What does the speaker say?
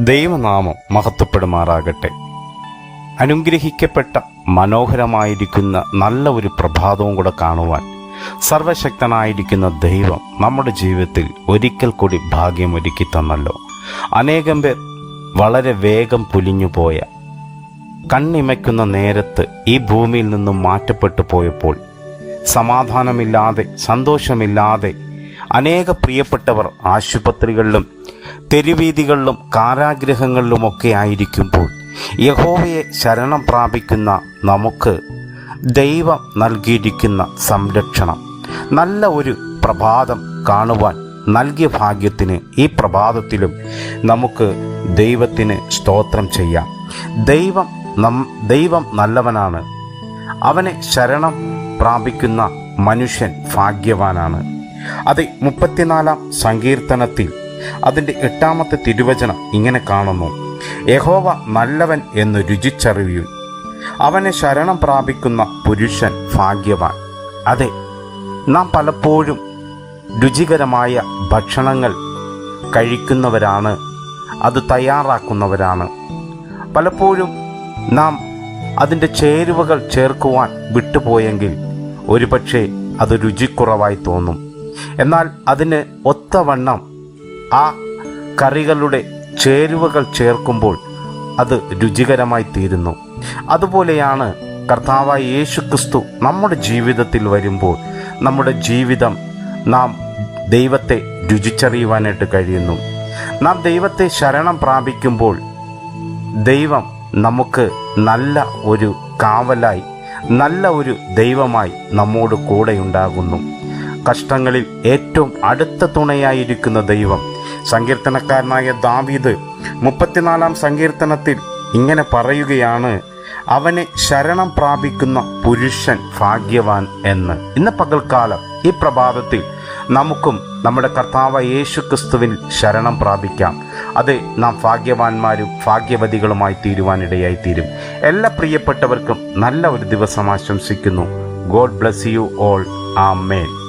ദൈവനാമം മഹത്വപ്പെടുമാറാകട്ടെ. അനുഗ്രഹിക്കപ്പെട്ട മനോഹരമായിരിക്കുന്ന നല്ല ഒരു പ്രഭാതവും കൂടെ കാണുവാൻ സർവശക്തനായിരിക്കുന്ന ദൈവം നമ്മുടെ ജീവിതത്തിൽ ഒരിക്കൽ കൂടി ഭാഗ്യം ഒരുക്കി തന്നല്ലോ. അനേകം പേർ വളരെ വേഗം പുലിഞ്ഞുപോയ കണ്ണിമയ്ക്കുന്ന നേരത്ത് ഈ ഭൂമിയിൽ നിന്നും മാറ്റപ്പെട്ടു പോയപ്പോൾ സമാധാനമില്ലാതെ സന്തോഷമില്ലാതെ അനേക പ്രിയപ്പെട്ടവർ ആശുപത്രികളിലും തെരുവീതികളിലും കാരാഗ്രഹങ്ങളിലുമൊക്കെ ആയിരിക്കുമ്പോൾ യഹോവയെ ശരണം പ്രാപിക്കുന്ന നമുക്ക് ദൈവം നൽകിയിരിക്കുന്ന സംരക്ഷണം നല്ല ഒരു പ്രഭാതം കാണുവാൻ നൽകിയ ഭാഗ്യത്തിന് ഈ പ്രഭാതത്തിലും നമുക്ക് ദൈവത്തിന് സ്തോത്രം ചെയ്യാം. ദൈവം നം ദൈവം നല്ലവനാണ്. അവനെ ശരണം പ്രാപിക്കുന്ന മനുഷ്യൻ ഭാഗ്യവാനാണ്. അത് മുപ്പത്തിനാലാം സങ്കീർത്തനത്തിൽ അതിന്റെ എട്ടാമത്തെ തിരുവചനം ഇങ്ങനെ കാണുന്നു. യഹോവ നല്ലവൻ എന്ന് രുചിച്ചറിയൂ അവനെ ശരണം പ്രാപിക്കുന്ന പുരുഷൻ ഭാഗ്യവാൻ. അതെ നാം പലപ്പോഴും രുചികരമായ ഭക്ഷണങ്ങൾ കഴിക്കുന്നവരാണ് അത് തയ്യാറാക്കുന്നവരാണ്. പലപ്പോഴും നാം അതിന്റെ ചേരുവകൾ ചേർക്കുവാൻ വിട്ടുപോയെങ്കിൽ ഒരുപക്ഷെ അത് രുചിക്കുറവായി തോന്നും. എന്നാൽ അതിന് ഒത്തവണ്ണം ആ കറികളുടെ ചേരുവകൾ ചേർക്കുമ്പോൾ അത് രുചികരമായി തീരുന്നു. അതുപോലെയാണ് കർത്താവായ യേശു ക്രിസ്തു നമ്മുടെ ജീവിതത്തിൽ വരുമ്പോൾ നമ്മുടെ ജീവിതം നാം ദൈവത്തെ രുചിച്ചറിയുവാനായിട്ട് കഴിയുന്നു. നാം ദൈവത്തെ ശരണം പ്രാപിക്കുമ്പോൾ ദൈവം നമുക്ക് നല്ല ഒരു കാവലായി നല്ല ഒരു ദൈവമായി നമ്മോട് കൂടെയുണ്ടാകുന്നു കഷ്ടങ്ങളിൽ ഏറ്റവും അടുത്ത തുണയായിരിക്കുന്ന ദൈവം സങ്കീർത്തനക്കാരനായ ദാവീദ് മുപ്പത്തിനാലാം സങ്കീർത്തനത്തിൽ ഇങ്ങനെ പറയുകയാണ് അവനെ ശരണം പ്രാപിക്കുന്ന പുരുഷൻ ഭാഗ്യവാൻ എന്ന്. ഇന്ന് പകൽക്കാലം ഈ പ്രഭാതത്തിൽ നമുക്കും നമ്മുടെ കർത്താവ് യേശു ക്രിസ്തുവിൽ ശരണം പ്രാപിക്കാം. അത് നാം ഭാഗ്യവാന്മാരും ഭാഗ്യവതികളുമായി തീരുവാനിടയായി തീരും എല്ലാ പ്രിയപ്പെട്ടവർക്കും നല്ല ഒരു ദിവസം ആശംസിക്കുന്നു. God bless you all. ആ മേൻ